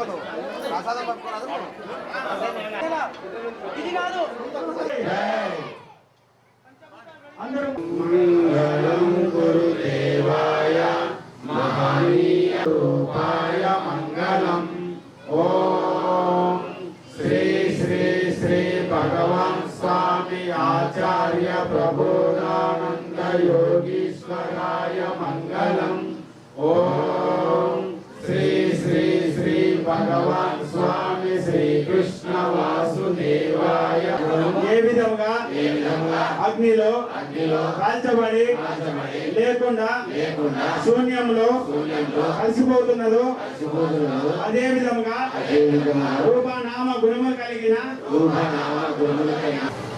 పట్టుకోను ప్రసాదం పట్టుకోరాదు ఇది కాదు మంగళం గురుదేవాయ మహనీయ రూపాయ మంగళం ఓం శ్రీ శ్రీ శ్రీ భగవాన్ స్వామి ఆచార్య ప్రబోధానంద యోగీశ్వరాయ మంగళం. ఓం భగవాన్ స్వామి శ్రీకృష్ణ వాసుదేవాయ ఏ విధముగా ఏ విధంగా అగ్నిలో అగ్నిలో కాల్చబడి లేకుండా లేకుండా శూన్యంలో శూన్యంలో కలిసిపోతున్నదో అదే విధంగా రూపనామ గుణము కలిగిన రూపనామ గురువులకైన మోక్షమార్గం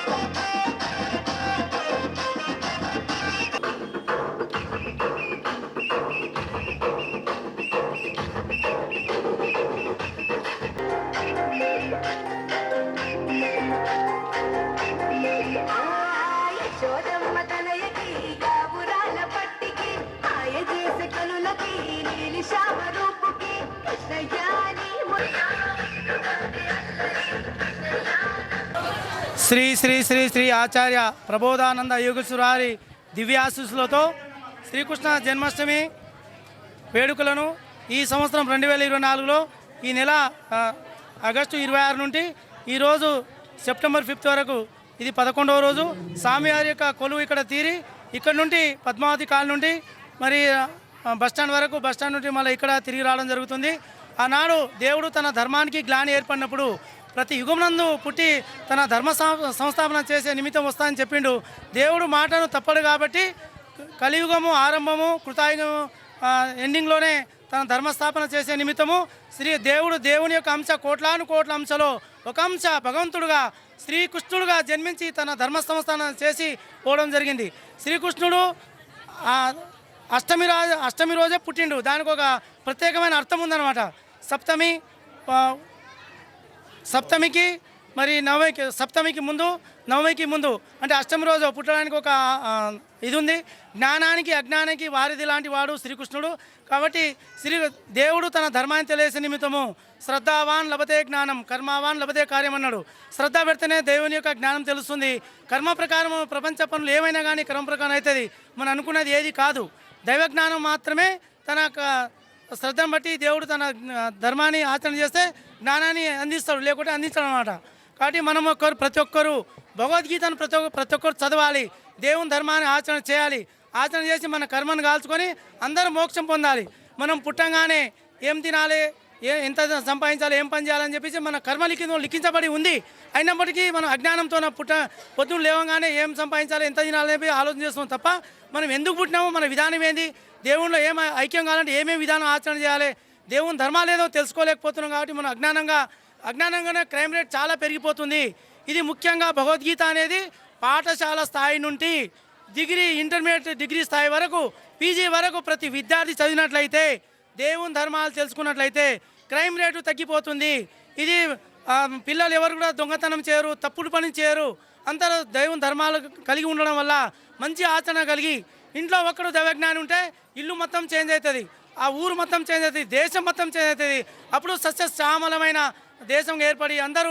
యశోదమ్మ తనయకి గాబురాల పట్టికి ఆయ చేసే కనులకి నీలి రూపుకి శ్రీ శ్రీ శ్రీ శ్రీ ఆచార్య ప్రబోధానంద యోగేశ్వరారి దివ్యాశీస్సులతో శ్రీకృష్ణ జన్మాష్టమి వేడుకలను ఈ సంవత్సరం రెండు వేల ఇరవై నాలుగులో ఈ నెల ఆగస్టు ఇరవై ఆరు నుండి ఈరోజు సెప్టెంబర్ ఫిఫ్త్ వరకు ఇది పదకొండవ రోజు. స్వామివారి యొక్క కొలువు ఇక్కడ తీరి ఇక్కడ నుండి పద్మావతి కాల నుండి మరి బస్టాండ్ వరకు బస్టాండ్ నుండి మళ్ళీ ఇక్కడ తిరిగి రావడం జరుగుతుంది. ఆనాడు దేవుడు తన ధర్మానికి గ్లాని ఏర్పడినప్పుడు ప్రతి యుగమునందు పుట్టి తన ధర్మ సంస్థాపన చేసే నిమిత్తం వస్తానని చెప్పిండు. దేవుడు మాటను తప్పడు కాబట్టి కలియుగము ఆరంభము కృతాయుగము ఎండింగ్లోనే తన ధర్మస్థాపన చేసే నిమిత్తము శ్రీ దేవుడు దేవుని యొక్క అంశ కోట్లాను కోట్ల అంశలో ఒక అంశ భగవంతుడుగా శ్రీకృష్ణుడుగా జన్మించి తన ధర్మ సంస్థానం చేసి పోవడం జరిగింది. శ్రీకృష్ణుడు అష్టమి రాజు అష్టమి రోజే పుట్టిండు. దానికి ఒక ప్రత్యేకమైన అర్థం ఉందన్నమాట. సప్తమి సప్తమికి మరి నవమికి సప్తమికి ముందు నవమికి ముందు అంటే అష్టమి రోజు పుట్టడానికి ఒక ఇది ఉంది. జ్ఞానానికి అజ్ఞానానికి వారిది లాంటి వాడు శ్రీకృష్ణుడు. కాబట్టి శ్రీ దేవుడు తన ధర్మాన్ని తెలియసే నిమిత్తము శ్రద్ధావాన్ లభతే జ్ఞానం కర్మావాన్ లభతే కార్యం అన్నాడు. శ్రద్ధ పెడితేనే దేవుని యొక్క జ్ఞానం తెలుస్తుంది. కర్మ ప్రకారం ప్రపంచ పనులు ఏమైనా కానీ కర్మ ప్రకారం అవుతుంది. మనం అనుకున్నది ఏది కాదు. దైవ జ్ఞానం మాత్రమే తన శ్రద్ధను బట్టి దేవుడు తన ధర్మాన్ని ఆచరణ చేస్తే జ్ఞానాన్ని అందిస్తాడు లేకుంటే అందించడం అనమాట కాబట్టి మనం ఒక్కరు ప్రతి ఒక్కరు భగవద్గీతను ప్రతి ఒక్క ప్రతి ఒక్కరు చదవాలి. దేవుని ధర్మాన్ని ఆచరణ చేయాలి. ఆచరణ చేసి మన కర్మను కాల్చుకొని అందరూ మోక్షం పొందాలి. మనం పుట్టంగానే ఏం తినాలి? ఏ ఎంత సంపాదించాలి? ఏం పని చేయాలని చెప్పేసి మన కర్మ లిఖితం లిఖించబడి ఉంది. అయినప్పటికీ మనం అజ్ఞానంతో పుట్ట పొద్దున్న లేవగానే ఏం సంపాదించాలి? ఎంత తినాలని చెప్పి ఆలోచన చేస్తున్నాం తప్ప మనం ఎందుకు పుట్టినామో మన విధానం ఏంది? దేవుణ్ణిలో ఏం ఐక్యం కావాలంటే ఏమేమి విధానం ఆచరణ చేయాలి? దేవుని ధర్మాలు ఏదో తెలుసుకోలేకపోతున్నాం కాబట్టి మనం అజ్ఞానంగా అజ్ఞానంగానే క్రైమ్ రేట్ చాలా పెరిగిపోతుంది. ఇది ముఖ్యంగా భగవద్గీత అనేది పాఠశాల స్థాయి నుండి డిగ్రీ ఇంటర్మీడియట్ డిగ్రీ స్థాయి వరకు పీజీ వరకు ప్రతి విద్యార్థి చదివినట్లయితే దేవుని ధర్మాలు తెలుసుకున్నట్లయితే క్రైమ్ రేటు తగ్గిపోతుంది. ఇది పిల్లలు ఎవరు కూడా దొంగతనం చేయరు తప్పుడు పని చేయరు. అందరూ దేవుని ధర్మాలు కలిగి ఉండడం వల్ల మంచి ఆచరణ కలిగి ఇంట్లో ఒక్కడు దైవజ్ఞానం ఉంటే ఇల్లు మొత్తం చేంజ్ అవుతుంది. ఆ ఊరు మొత్తం చేంజ్ అవుతుంది దేశం మొత్తం చేంజ్ అవుతుంది. అప్పుడు సస్యశ్యామలమైన దేశం ఏర్పడి అందరూ